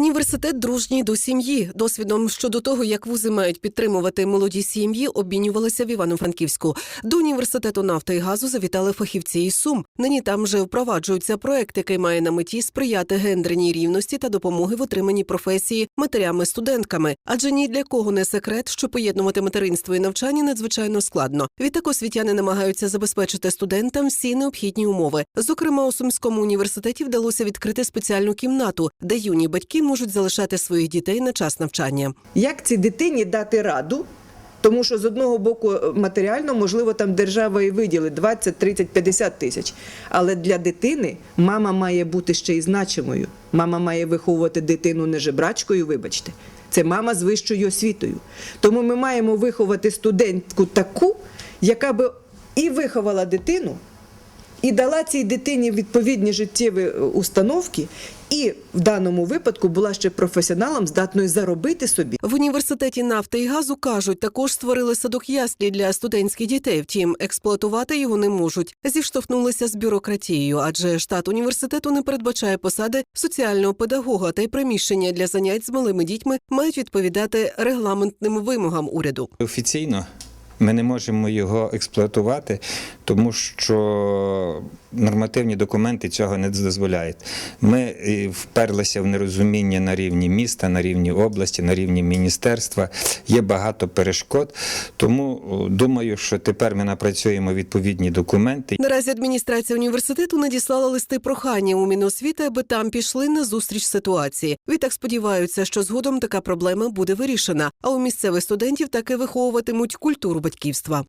Університет дружній до сім'ї. Досвідом щодо того, як вузи мають підтримувати молоді сім'ї, обмінювалися в Івано-Франківську. До університету нафти і газу завітали фахівці із Сум. Нині там вже впроваджується проект, який має на меті сприяти гендерній рівності та допомоги в отриманні професії матерями-студентками. Адже ні для кого не секрет, що поєднувати материнство і навчання надзвичайно складно. Відтак освітяни намагаються забезпечити студентам всі необхідні умови. Зокрема, у Сумському університеті вдалося відкрити спеціальну кімнату, де юні батьки можуть залишати своїх дітей на час навчання. Як цій дитині дати раду? Тому що з одного боку матеріально, можливо, там держава і виділить 20, 30, 50 тисяч. Але для дитини мама має бути ще й значимою. Мама має виховувати дитину не жебрачкою, вибачте. Це мама з вищою освітою. Тому ми маємо виховати студентку таку, яка би і виховала дитину, і дала цій дитині відповідні життєві е, установки, і в даному випадку була ще професіоналом, здатною заробити собі. В університеті нафти і газу кажуть, також створили садок яслі для студентських дітей. Втім, експлуатувати його не можуть. Зіштовхнулися з бюрократією, адже штат університету не передбачає посади соціального педагога, та й приміщення для занять з малими дітьми мають відповідати регламентним вимогам уряду. Офіційно ми не можемо його експлуатувати, тому що нормативні документи цього не дозволяють. Ми вперлися в нерозуміння на рівні міста, на рівні області, на рівні міністерства. Є багато перешкод. Тому думаю, що тепер ми напрацюємо відповідні документи. Наразі адміністрація університету надіслала листи прохання у Міносвіти, аби там пішли на зустріч ситуації. Відтак сподіваються, що згодом така проблема буде вирішена. А у місцевих студентів таки виховуватимуть культуру батьківства.